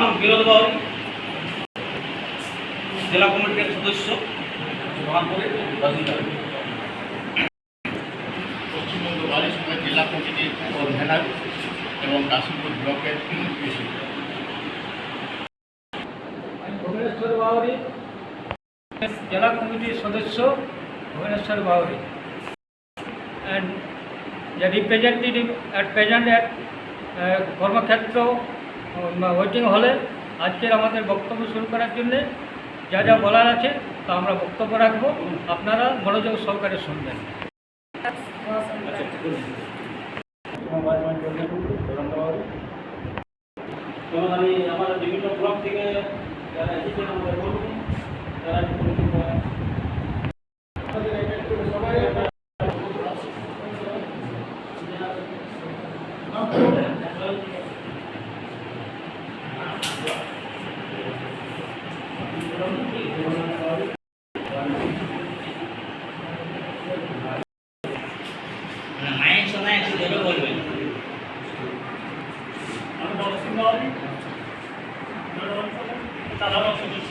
নাম বিরোধ বাউরি জেলা কমিটির সদস্য পশ্চিমবঙ্গ বাড়ির সময় জেলা কমিটির কনভেনার এবং কাশীপুর ব্লকের প্রেসিডেন্ট ভুবনেশ্বর বাউরি জেলা কমিটির সদস্য Bhubaneswar Bauri. And at present at uh, কর্মক্ষেত্র ওয়েটিং হলে আজকের আমাদের বক্তব্য শুরু করার জন্যে যা যা বলার আছে তা আমরা বক্তব্য রাখব। আপনারা মনোযোগ সহকারে শুনবেন। মায়ের সময় একটু জোরে বলবেন। সাধারণ সদস্য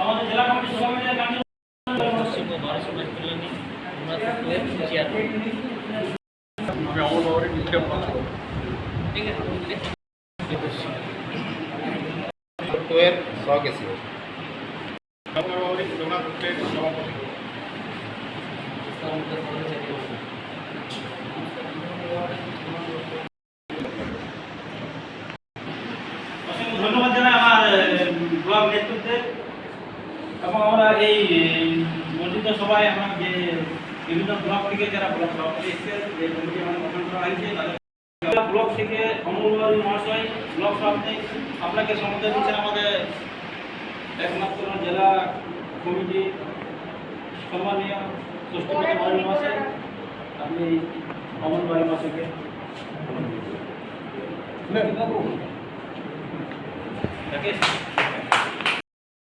আমাদের জেলা কমিটি সভা মিলে গান্ধী আমি অমর বাবুরের মুখে এর সহকেশী অমর বাবুরের রঘুনাথ গুপ্তের সভাপতি অসংখ্য ধন্যবাদ জানাই আমার ব্লক নেতৃত্বের এবং আমরা এই মন্ডিত সভায় আমরা যে বিভিন্ন ব্লক থেকে যারা ব্লক সভাপতি এসেছে যে কমিটি আমাদের গঠন করা হয়েছে তাদের ব্লক থেকে অমরবাদী মহাশয় ব্লক সভাপতি আপনাকে সমর্থন দিচ্ছেন আমাদের একমাত্র জেলা কমিটি সম্মানীয় ষষ্ঠপতি বাড়ি মহাশয় আপনি অমর বাড়ি মহাশয়কে রাকেশ